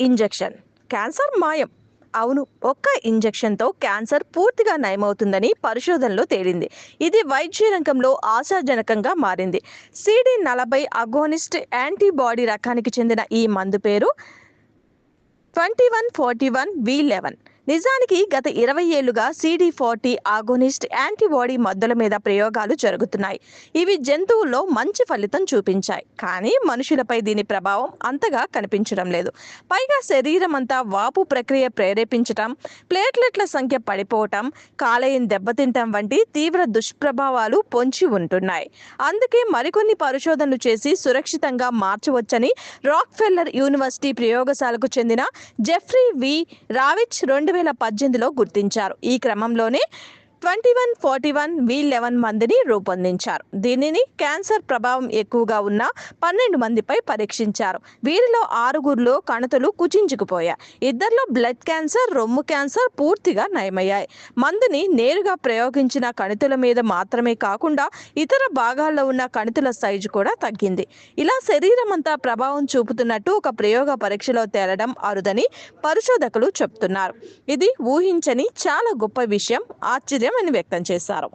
Injection. Cancer మాయం. అవును ఒక్క ఇంజెక్షన్తో క్యాన్సర్ పూర్తిగా నయమవుతుందని పరిశోధనలో తేలింది. ఇది వైద్య రంగంలో ఆశాజనకంగా మారింది. సిడి నలభై అగోనిస్ట్ యాంటీబాడీ రకానికి చెందిన ఈ మందు పేరు twenty one forty one V eleven. నిజానికి గత ఇరవై ఏళ్ళుగా సిడి ఫార్టీ ఆగోనిస్ట్ యాంటీబాడీ మద్దుల మీద ప్రయోగాలు జరుగుతున్నాయి. ఇవి జంతువుల్లో మంచి ఫలితం చూపించాయి. కానీ మనుషులపై దీని ప్రభావం అంతగా కనిపించడం లేదు. పైగా శరీరం అంతా వాపు ప్రక్రియ ప్రేరేపించటం ప్లేట్లెట్ల సంఖ్య పడిపోవటం కాలేయం దెబ్బతింటం వంటి తీవ్ర దుష్ప్రభావాలు పొంచి ఉంటున్నాయి. అందుకే మరికొన్ని పరిశోధనలు చేసి సురక్షితంగా మార్చవచ్చని రాక్ ఫెల్లర్ యూనివర్సిటీ ప్రయోగశాలకు చెందిన జెఫ్రీ వి రావిచ్ రెండు వేల పద్దెనిమిదిలో గుర్తించారు. ఈ క్రమంలోనే twenty one forty one V eleven మందిని రూపొందించారు. దీనిని క్యాన్సర్ ప్రభావం ఎక్కువగా ఉన్న పన్నెండు మందిపై పరీక్షించారు. వీరిలో ఆరుగురిలో కణతలు కుచించుకుపోయాయి. ఇద్దరిలో బ్లడ్ క్యాన్సర్ రొమ్ము క్యాన్సర్ పూర్తిగా నయమయ్యాయి. మందుని నేరుగా ప్రయోగించిన కణితుల మీద మాత్రమే కాకుండా ఇతర భాగాల్లో ఉన్న కణితుల సైజు కూడా తగ్గింది. ఇలా శరీరం అంతా ప్రభావం చూపుతున్నట్టు ఒక ప్రయోగ పరీక్షలో తేలడం అరుదని పరిశోధకులు చెప్తున్నారు. ఇది ఊహించని చాలా గొప్ప విషయం. ఆశ్చర్యం అని వ్యక్తం చేశారు.